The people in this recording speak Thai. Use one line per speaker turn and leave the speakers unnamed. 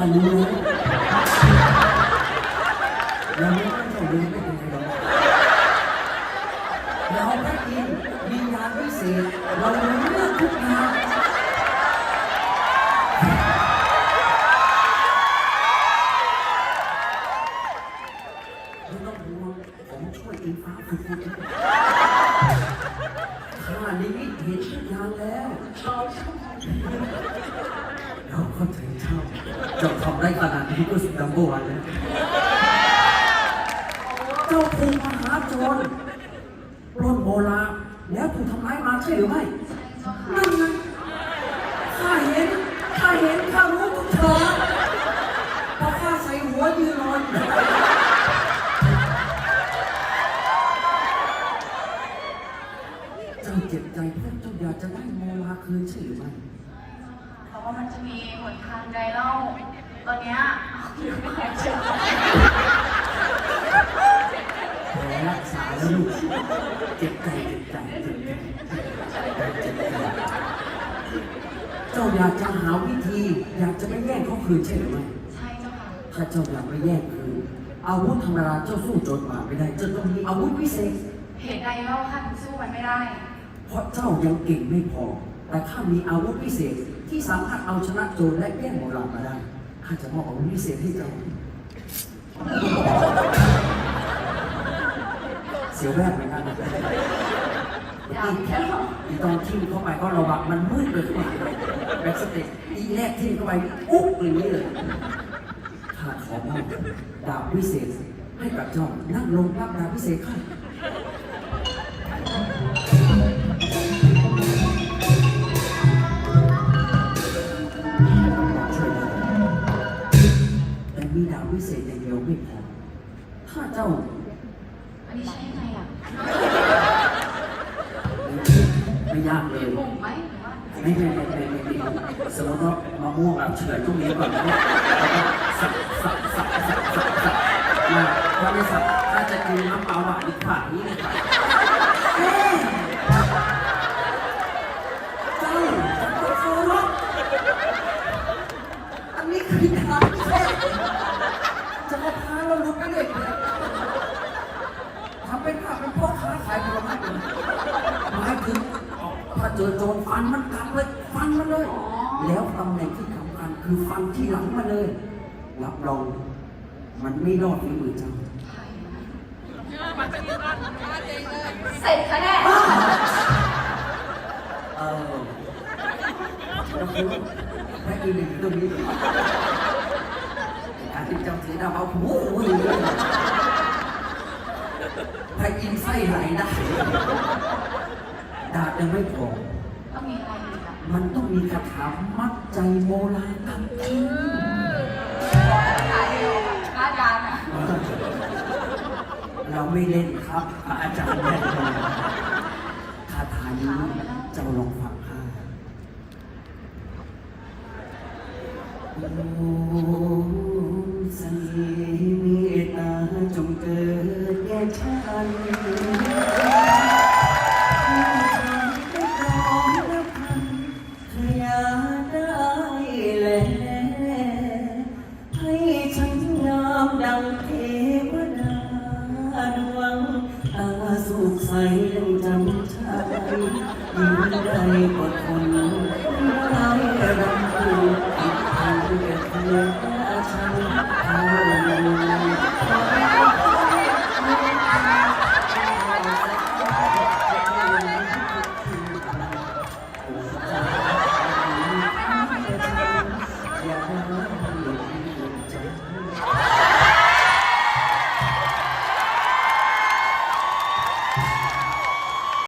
ข้ารู้แล้วยังไม่ต้องรู้ไม่เป็นไรหรอกเราแค่กินวิญญาณพิเศษเรารู้เรื่องทุกอย่างไม่ต้องห่วงผมช่วยอิงฟ้าฝึกฝนข้านิมิตเห็นทุกอย่างแล้วเราเข้าใจ เจ้าทำได้ขนาดนี้ก็สุดดัมเบอร์วันแล้ว
เจ
้าถูกมหาโจรปล้นโบราณแล้วถูกทำร้ายมาใช่หรือไม่
นั่น
ไงข้าเห็น ข้าเห็น ข้ารู้ทุกเชิงพระข้าใส่หัวยืนนอนเจ้าเจ็บใจเพราะเจ้าอยากจะได้โมลาคืนใช่หรือไม่
เพราะว่ามันจะมีหนทางใดเล่า ตอนเนี้ยยังไม่หายเจ็บ
แผลรักษาแล้วลูกเจ็บใจเจ็บใจเจ็บใจเจ็บใจเจ้าอยากจะหาวิธี อยากจะไม่แย่งเขาคืนใช่หรือไม่
ใช่เจ้าค่ะ
ถ้าเจ้าอยากไม่แย่งคืนอาวุธธรรมดาเจ้าสู้โจรมาไม่ได้เจ้าต้องมีอาวุธพิเศษ
เหตุใดเล่าข้าถึงสู้มันไม่ได้
เพราะเจ้ายังเก่งไม่พอ แต่ข้ามีอาวุธพิเศษ ที่สามารถเอาชนะโจรและแย่งโบราณมาได้ข้าจะมอบอาวุธพิเศษให้เจ้าเสียวแวบเหมือนกันนะอยากแค่อีตอนทิ่มเข้าไปก็ระวังมันมืดเลยกว่าแบ็กสเตจอีแรกทิ่มเข้าไปอุ๊บอย่างนี้เลยข้าขอมอบดาบพิเศษให้กับเจ้านั่งลงรับดาบพิเศษข้า มีดาบวิเศษอย่างเดียวไม่พอถ้าเจ้า
อันนี้ใช่ไงอะ
ไม่ยากเลยง
งไหมหรือว่าไม่
ไม่ไม่ไม่ไม่ไม่สมมติว่ามะม่วงอะเฉือนตรงนี้ก่อนนะแล้วก็สับสับสับสับสับสับมาพอไม่สับถ้าจะกินน้ำเปล่าอะอีกฝ่ายนี้เลยค่ะเอ๊ะเจ้าจะต้องเคารพอันนี้คือดาบ เจอโจรฟันมันกลับเลยฟันมันเลย
แล้
วตำแหน่งที่สำคัญคือฟันที่หลังมาเลย รับรองมันไม่รอดในมือเจ้า
เสร็จคะแน่
เออเราคือแม่อีหนึ่งตรงนี้การที่เจ้าถือดาวเอาหูหูอยู่เลยถ้ากินไส้ไหลได้ ดาบยังไม่พอ
ต้องมีอะไรอีกอะ
มันต้องมีคาถามัดใจโมลากับคิง
ขายเดียวกับหน้าจานอะ
เราไม่เล่นครับพระอาจารย์แม่นเลยคาถานี้เจ้าลองฟังห้าโอ้ ใสแล้วจำชายยิ้มได้กว่าคนร้ายรำพึงอีกทางเด็กเลือฉันเท่าไม่นอย่าให้มันหลุดใจ